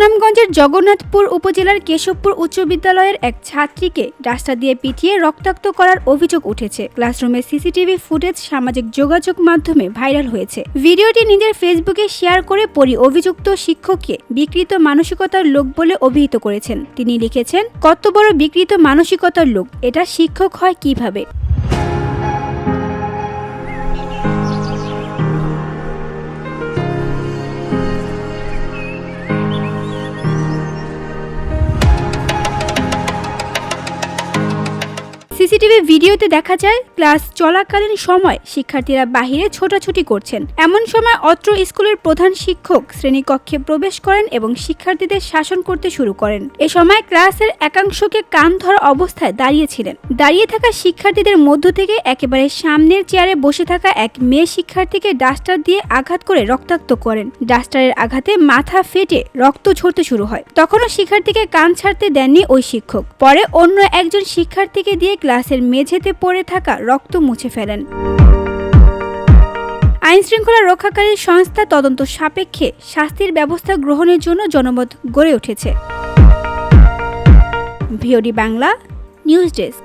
সুনামগঞ্জের জগন্নাথপুর উপজেলার কেশবপুর উচ্চ বিদ্যালয়ের এক ছাত্রীকে ডাস্টার দিয়ে পিটিয়ে রক্তাক্ত করার অভিযোগ উঠেছে। ক্লাসরুমের সিসিটিভি ফুটেজ, সামাজিক যোগাযোগ মাধ্যমে ভাইরাল হয়েছে। ভিডিওটি নিজের ফেসবুকে শেয়ার করে পরি অভিযুক্ত শিক্ষককে বিকৃত মানসিকতার লোক বলে অভিহিত করেছেন। তিনি লিখেছেন, কত বড় বিকৃত মানসিকতার লোক, এটা শিক্ষক হয় কীভাবে? সিসিটিভি ভিডিওতে দেখা যায়, ক্লাস চলাকালীন সময় শিক্ষার্থীরা বাহিরে ছোটাছুটি করছেন। এমন সময় অত্র স্কুলের প্রধান শিক্ষক শ্রেণীকক্ষে প্রবেশ করেন এবং শিক্ষার্থীদের শাসন করতে শুরু করেন। এ সময় ক্লাসের একাংশকে কান ধরা অবস্থায় দাঁড়িয়েছিলেন। দাঁড়িয়ে থাকা শিক্ষার্থীদের মধ্য থেকে একেবারে সামনের চেয়ারে বসে থাকা এক মেয়ে শিক্ষার্থীকে ডাস্টার দিয়ে আঘাত করে রক্তাক্ত করেন। ডাস্টারের আঘাতে মাথা ফেটে রক্ত ঝরতে শুরু হয়। তখনও শিক্ষার্থীকে কান ছাড়তে দেননি ওই শিক্ষক। পরে অন্য একজন শিক্ষার্থীকে দিয়ে ক্লাসের মেঝেতে পড়ে থাকা রক্ত মুছে ফেলেন। আইন শৃঙ্খলা রক্ষাকারী সংস্থা তদন্ত সাপেক্ষে শাস্তির ব্যবস্থা গ্রহণের জন্য জনমত গড়ে উঠেছে। VOD Bangla, news desk.